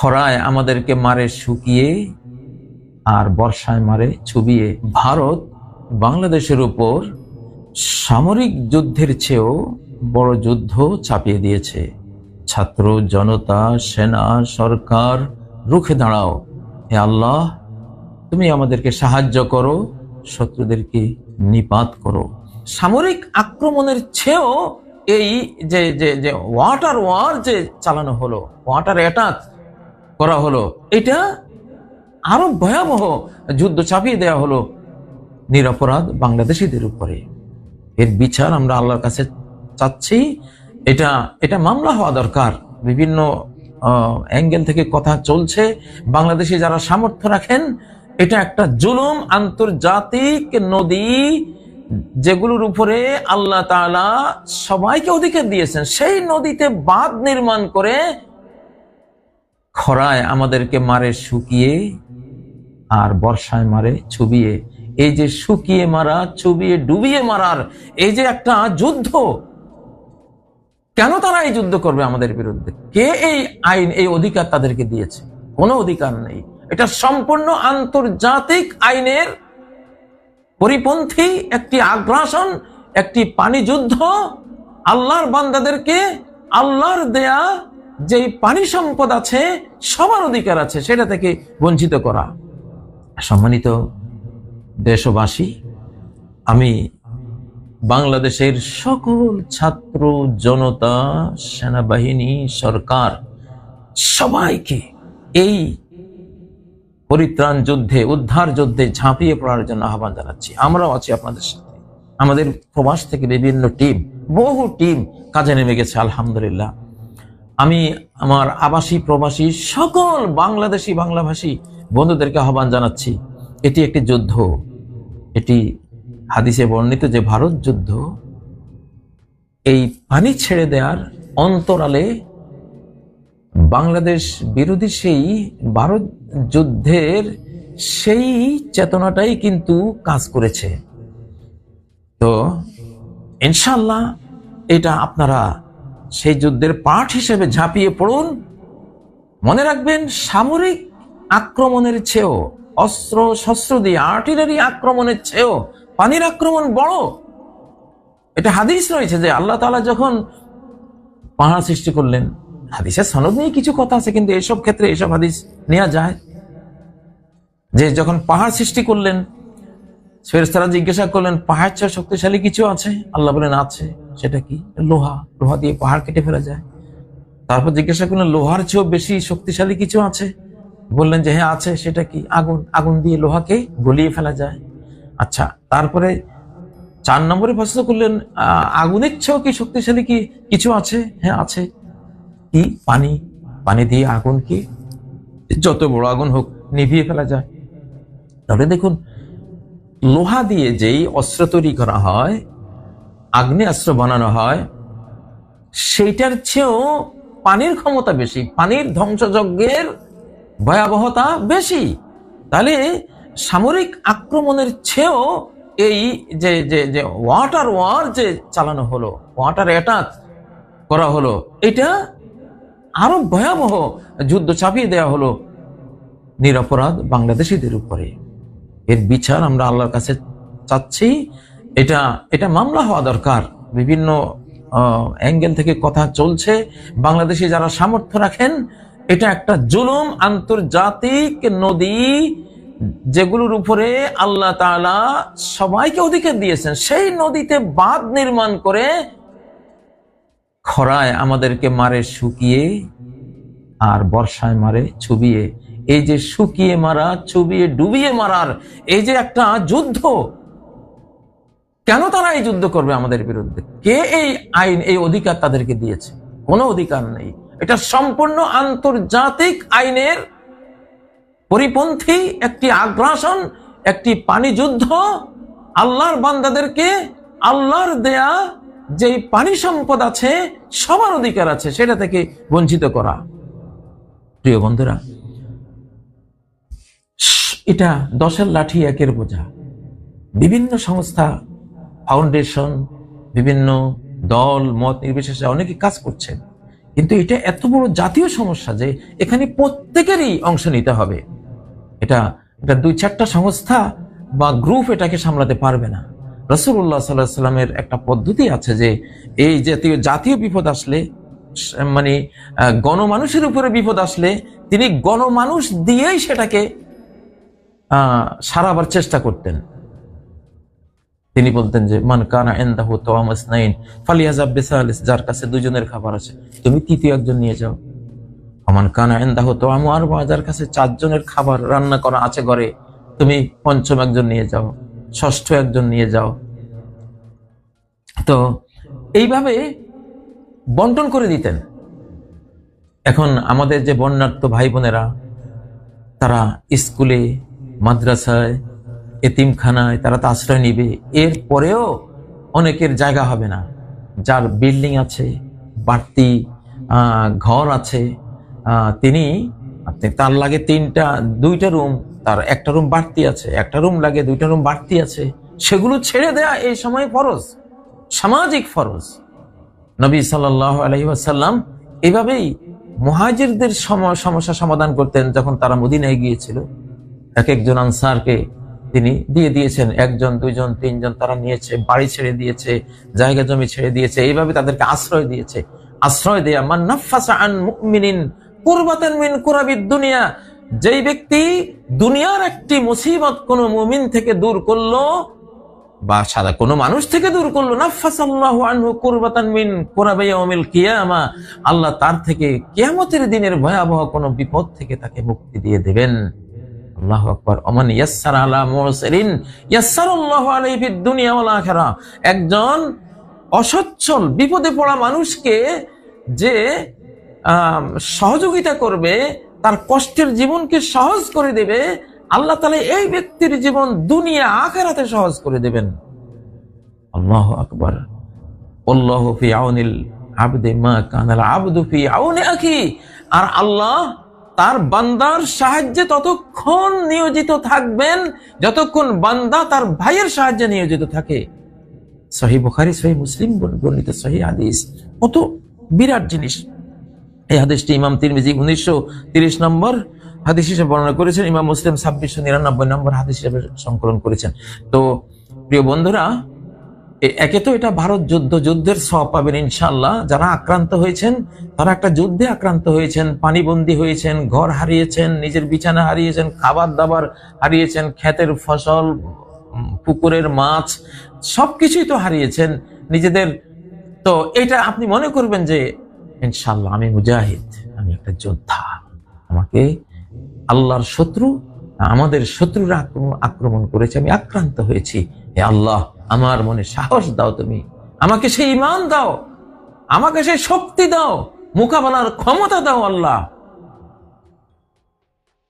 খরায় আমাদেরকে মারে শুকিয়ে আর বর্ষায় মারে চুবিয়ে। ভারত বাংলাদেশের উপর সামরিক যুদ্ধের চেয়েও বড় যুদ্ধ চাপিয়ে দিয়েছে। ছাত্র, জনতা, সেনা, সরকার, রুখে দাঁড়াও। হে আল্লাহ, তুমি আমাদেরকে সাহায্য করো, শত্রুদেরকে নিপাত করো। সামরিক আক্রমণের চেয়েও এই যে যে ওয়াটার ওয়ার যে চালানো হলো ওয়াটার অ্যাটাক করা হলো। এটা আরও ভয়াবহ যুদ্ধ চাপিয়ে দেওয়া হলো নিরপরাধ বাংলাদেশিদের উপরে। এর বিচার আমরা আল্লাহর কাছে চাচ্ছি। এটা এটা মামলা হওয়া দরকার। বিভিন্ন অ্যাঙ্গেল থেকে কথা চলছে। বাংলাদেশে যারা সামর্থ্য রাখেন, এটা একটা জুলুম আন্তর্জাতিক নদী যেগুলোর উপরে আল্লাহ তাআলা সবাইকে অধিকার দিয়েছেন। সেই নদীতে বাঁধ নির্মাণ করে খরায় আমাদেরকে মারে শুকিয়ে আর বর্ষায় মারে চুবিয়ে। এই যে শুকিয়ে মারা, চুবিয়ে, ডুবিয়ে মারার এই যে একটা যুদ্ধ, কেন তারা এই যুদ্ধ করবে আমাদের বিরুদ্ধে? কে এই আইন, এই অধিকার তাদেরকে দিয়েছে? কোনো অধিকার নেই। এটা সম্পূর্ণ আন্তর্জাতিক আইনের পরিপন্থী, একটি আগ্রাসন, একটি পানি যুদ্ধ আল্লাহর বান্দাদেরকে আল্লাহর দেয়া যেই পানি সম্পদ আছে সবার অধিকার আছে, সেটা থেকে বঞ্চিত করা। সম্মানিত দেশবাসী, আমি বাংলাদেশের সকল ছাত্র, জনতা, সেনাবাহিনী, সরকার সবাইকে এই পরিত্রাণ যুদ্ধে, উদ্ধার যুদ্ধে ঝাঁপিয়ে পড়ার জন্য আহ্বান জানাচ্ছি। আমরাও আছি আপনাদের সাথে। আমাদের প্রবাস থেকে বিভিন্ন টিম, বহু টিম কাজে নেমে গেছে, আলহামদুলিল্লাহ। আমি আমার আবাসী, প্রবাসী, সকল বাংলাদেশি, বাংলাভাষী বন্ধুদেরকে আহ্বান জানাচ্ছি। এটি একটি যুদ্ধ। এটি হাদিসে বর্ণিত যে ভারত যুদ্ধ, এই পানি ছেড়ে দেওয়ার অন্তরালে বাংলাদেশ বিরোধী সেই ভারত যুদ্ধের সেই চেতনাটাই কিন্তু কাজ করেছে। তো ইনশাল্লাহ এটা আপনারা সেই যুদ্ধের পাঠ হিসেবে ঝাঁপিয়ে পড়ুন। মনে রাখবেন, সামরিক আক্রমণের চেয়েও, অস্ত্র শস্ত্র দিয়ে, আর্টিলারি আক্রমণের চেয়েও, পানির আক্রমণ বড়। এটা হাদিস রয়েছে যে আল্লাহ তালা যখন পাহাড় সৃষ্টি করলেন, হাদিসের সনদ নিয়ে কিছু কথা আছে, কিন্তু এসব ক্ষেত্রে এসব হাদিস নেওয়া যায়। যে যখন পাহাড় সৃষ্টি করলেন ফেরেস্তারা জিজ্ঞাসা করলেন, পাহাড় চেয়ে শক্তিশালী কিছু আছে? আল্লাহ বলেন, আছে। সেটা কি? লোহা। লোহা দিয়ে পাহাড় কেটে ফেলা যায়। তারপর জিজ্ঞাসা করলেন, লোহার চেয়েও বেশি শক্তিশালী কিছু আছে? বললেন যে হ্যাঁ আছে। সেটা কি? আগুন আগুন দিয়ে লোহাকে গলিয়ে ফেলা যায়? আচ্ছা তারপরে চার নম্বরে প্রশ্ন করলেন আগুনের চেয়েও কি শক্তিশালী কি, কিছু আছে? হ্যাঁ আছে। কি? পানি? পানি দিয়ে আগুনকে যত বড় আগুন হোক, নিভিয়ে ফেলা যায়। তাহলে দেখুন, লোহা দিয়ে যেই অস্ত্র তৈরি করা হয় আগ্নেয়াস্ত্র বানানো হয়, সেইটার চেয়েও পানির ক্ষমতা বেশি, পানির ধ্বংসযজ্ঞের ভয়াবহতা বেশি। তাহলে সামরিক আক্রমণের চেয়েও এই যে যে যে ওয়াটার ওয়ার যে চালানো হলো, ওয়াটার অ্যাটাক করা হলো, এটা আরও ভয়াবহ যুদ্ধ চাপিয়ে দেওয়া হলো নিরপরাধ বাংলাদেশিদের উপরে। এর বিচার আমরা আল্লাহর কাছে চাচ্ছি। এটা এটা মামলা হওয়া দরকার। বিভিন্ন অ্যাঙ্গেল থেকে কথা চলছে। বাংলাদেশে যারা সামর্থ্য রাখেন, এটা একটা জুলুম, আন্তর্জাতিক নদী, যেগুলোর উপরে আল্লাহ তাআলা সবাইকে অধিকার দিয়েছেন। সেই নদীতে বাঁধ নির্মাণ করে খরায় আমাদেরকে মারে, শুকিয়ে আর বর্ষায় মারে, চুবিয়ে। এই যে শুকিয়ে মারা, চুবিয়ে, ডুবিয়ে মারার, এই যে একটা যুদ্ধ কেন তারা এই যুদ্ধ করবে আমাদের বিরুদ্ধে? কে এই আইন, এই অধিকার তাদেরকে দিয়েছে? কোনো অধিকার নেই। এটা সম্পূর্ণ আন্তর্জাতিক আইনের পরিপন্থী, একটি আগ্রাসন, একটি পানি যুদ্ধ। আল্লাহর বান্দাদেরকে আল্লাহর দেয়া যেই পানি সম্পদ আছে, সবার অধিকার আছে, সেটা থেকে বঞ্চিত করা। প্রিয় বন্ধুরা এটা দশের লাঠি একের বোঝা। বিভিন্ন সংস্থা ফাউন্ডেশন বিভিন্ন দল, মত নির্বিশেষে অনেকে কাজ করছেন। কিন্তু এটা এত বড় জাতীয় সমস্যা যে এখানে প্রত্যেকেরই অংশ নিতে হবে। এটা এটা দুই চারটা সংস্থা বা গ্রুপ এটাকে সামলাতে পারবে না। রসুল্লাহ সাল্লাহ সাল্লামের একটা পদ্ধতি আছে যে এই জাতীয় জাতীয় বিপদ আসলে মানে গণমানুষের উপরে বিপদ আসলে তিনি গণমানুষ দিয়েই সেটাকে সারাবার চেষ্টা করতেন। তিনি বলতেন যে, মান কানা এন্দাহু তোয়ামাস নাইন ফালিয়াজাব বেসালিস যার কাছে দুজনের খাবার আছে। তুমি তৃতীয় একজন নিয়ে যাও। অমান কানা এন্দাহু তোয়ামু আর যার কাছে চারজনের খাবার রান্না করা আছে ঘরে, তুমি পঞ্চম একজন নিয়ে যাও, ষষ্ঠ একজন নিয়ে যাও। তো এইভাবে বন্টন করে দিতেন। এখন আমাদের যে বন্যার্থ ভাই বোনেরা, তারা স্কুলে, মাদ্রাসায় এতিমখানায় তারা তো আশ্রয় নিবে। এর পরেও অনেকের জায়গা হবে না। যার বিল্ডিং আছে, বাড়তি ঘর আছে তিনি তার লাগে তিনটা, দুইটা রুম, তার একটা রুম বাড়তি আছে, একটা রুম লাগে, দুইটা রুম বাড়তি আছে, সেগুলো ছেড়ে দেয়া এই সময় ফরজ, সামাজিক ফরজ। নবী সাল্লাহ আলহি আসাল্লাম এভাবেই মুহাজিরদের সম- সমস্যা সমাধান করতেন যখন তারা মদিনায় গিয়েছিল। এক একজন আনসারকে তিনি দিয়ে দিয়েছেন, একজন, দুইজন, তিনজন তারা নিয়েছে, বাড়ি ছেড়ে দিয়েছে, জায়গা জমি ছেড়ে দিয়েছে, এইভাবে তাদেরকে আশ্রয় দিয়েছে। আশ্রয় দেয়া মান দুনিয়া। যেই ব্যক্তি দুনিয়ার একটি মুসিবত কোন মুমিন থেকে দূর করল বা সাদা কোনো মানুষ থেকে দূর করল কিয়ামা। আল্লাহ তার থেকে কিয়ামতের দিনের ভয়াবহ কোনো বিপদ থেকে তাকে মুক্তি দিয়ে দেবেন। আল্লাহু আকবার। ওমান ইয়াসসার আলা মুসরিন ইয়াসসারাল্লাহু আলাইহি ফিদ দুনিয়া ওয়াল আখিরা। একজন অসচ্ছল, বিপদে পড়া মানুষকে যে সহযোগিতা করবে, তার কষ্টের জীবনকে সহজ করে দেবে, আল্লাহ তালা এই ব্যক্তির জীবন দুনিয়া আখেরাতে সহজ করে দেবেন। আল্লাহ আকবর। আল্লাহ ফি আউনিল আবদে মা কানাল আবদু ফি আউনি আখি। আর আল্লাহ তার বান্দার সাহায্যে ততক্ষণ নিয়োজিত থাকবেন, যতক্ষণ বান্দা তার ভাইয়ের সাহায্যে নিয়োজিত থাকে। সহি বুখারি, সহি মুসলিম, বর্ণিত সহি হাদিস। কত বিরাট জিনিস। এই হাদিসটি ইমাম তিরমিজি উনিশশো তিরিশ নম্বর হাদিস হিসেবে বর্ণনা করেছেন। ইমাম মুসলিম ছাব্বিশশো নিরানব্বই নম্বর হাদিস হিসেবে সংকলন করেছেন। তো, প্রিয় বন্ধুরা একে তো এটা ভারত যুদ্ধ, যুদ্ধের সব পাবেন ইনশাল্লাহ যারা আক্রান্ত হয়েছেন, তারা একটা যুদ্ধে আক্রান্ত হয়েছেন, পানিবন্দী হয়েছেন, ঘর হারিয়েছেন, নিজের বিছানা হারিয়েছেন খাবার দাবার হারিয়েছেন, ক্ষেতের ফসল পুকুরের মাছ সব কিছুই তো হারিয়েছেন। নিজেদের তো এটা আপনি মনে করবেন যে ইনশাল্লাহ আমি মুজাহিদ, আমি একটা যোদ্ধা। আমাকে আল্লাহর শত্রু, আমাদের শত্রুরা আক্রমণ করেছে, আমি আক্রান্ত হয়েছি। হে আল্লাহ আমার মনে সাহস দাও তুমি। আমাকে সেই ইমান দাও। আমাকে সেই শক্তি দাও। মোকাবেলার ক্ষমতা দাও আল্লাহ।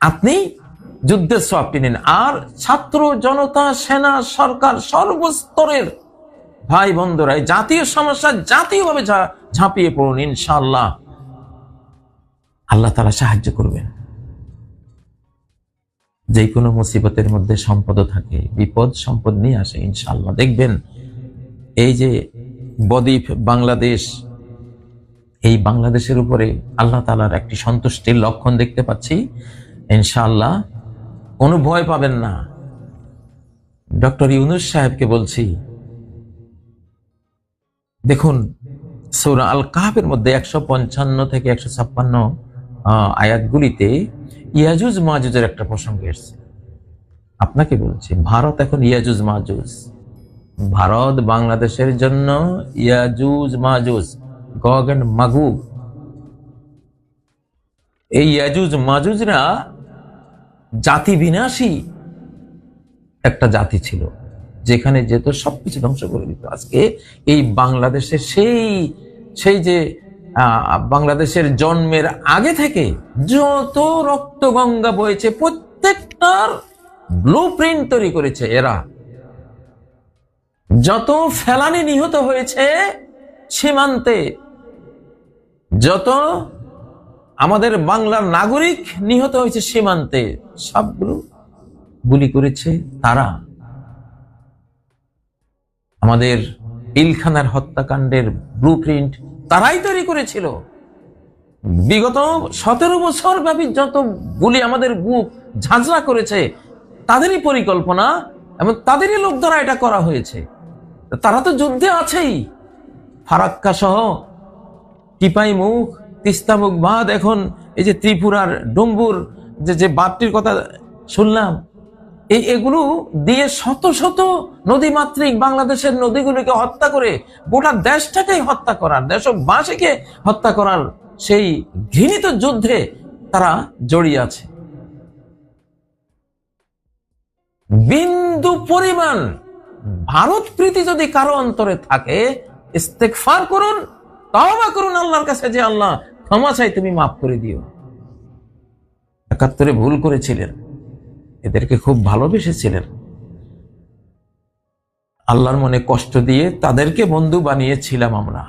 আপনি যুদ্ধের সবটি নিন আর ছাত্র, জনতা, সেনা, সরকার সর্বস্তরের ভাই বন্ধুরা জাতীয় সমস্যা জাতীয়ভাবে ঝাঁপিয়ে পড়ুন ইনশাআল্লাহ। আল্লাহ তারা সাহায্য করবেন। যে কোনো মুসিবতের মধ্যে সম্পদ থাকে, বিপদ সম্পদ নিয়ে আসে ইনশাল্লাহ দেখবেন এই যে বদ্বীপ বাংলাদেশ, এই বাংলাদেশের উপরে আল্লাহ তালার একটি সন্তুষ্টির লক্ষণ দেখতে পাচ্ছি, ইনশাআল্লাহ কোনো ভয় পাবেন না। ডক্টর ইউনুস সাহেবকে বলছি, দেখুন, সৌরা আল কাহাবের মধ্যে একশো পঞ্চান্ন থেকে একশো ছাপ্পান্ন আয়াতগুলিতে ইয়াজুজ মাজুজের একটা প্রসঙ্গ এসছে। আপনাকে বলছি, ভারত এখন ইয়াজুজ মাজুজ। ভারত বাংলাদেশের জন্য ইয়াজুজ মাজুজ, গগ অ্যান্ড মাগু এই ইয়াজুজ মাজুজরা জাতি বিনাশী একটা জাতি ছিল, যেখানে যেত সবকিছু ধ্বংস করে দিত। আজকে এই বাংলাদেশের সেই সেই যে বাংলাদেশের জন্মের আগে থেকে যত রক্ত গঙ্গা বয়েছে প্রত্যেকটার ব্লু প্রিন্ট তৈরি করেছে এরা। যত ফেলানি নিহত হয়েছে সীমান্তে, যত আমাদের বাংলার নাগরিক নিহত হয়েছে সীমান্তে, সবগুলো গুলি করেছে তারা। আমাদের ইলখানার হত্যাকাণ্ডের ব্লু প্রিন্ট তারাই তৈরি করেছিল। বিগত সতেরো বছর ব্যাপী যত গুলি আমাদের বুক ঝাঁঝরা করেছে, তাদেরই পরিকল্পনা এবং তাদেরই লোক দ্বারা এটা করা হয়েছে। তারা তো যুদ্ধে আছেই। ফারাক্কা সহ টিপাই মুখ, তিস্তা মুখ, বাঁধ, এখন এই যে ত্রিপুরার ডম্বুর যে যে বাঁধটির কথা শুনলাম এই এগুলো দিয়ে শত শত নদীমাতৃক বাংলাদেশের নদীগুলিকে হত্যা করে গোটা দেশটাকেই হত্যা করার, দেশবাসীকে হত্যা করার সেই ঘৃণিত যুদ্ধে তারা জড়িয়ে আছে। বিন্দু পরিমাণ ভারত প্রীতি যদি কারও অন্তরে থাকে ইস্তেকফার করুন, তওবা করুন আল্লাহর কাছে যে আল্লাহ ক্ষমা চাই, তুমি মাফ করে দিও। একাত্তরে ভুল করেছিলেন। এদেরকে খুব ভালোবেসেছিলেন। আল্লাহর মনে কষ্ট দিয়ে তাদেরকে বন্ধু বানিয়েছিলাম আমরা।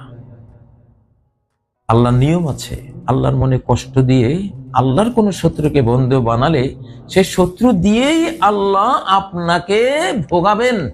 আল্লাহর নিয়ম আছে, আল্লাহর মনে কষ্ট দিয়ে আল্লাহর কোনো শত্রুকে বন্ধু বানালে সে শত্রু দিয়েই আল্লাহ আপনাকে ভোগাবেন।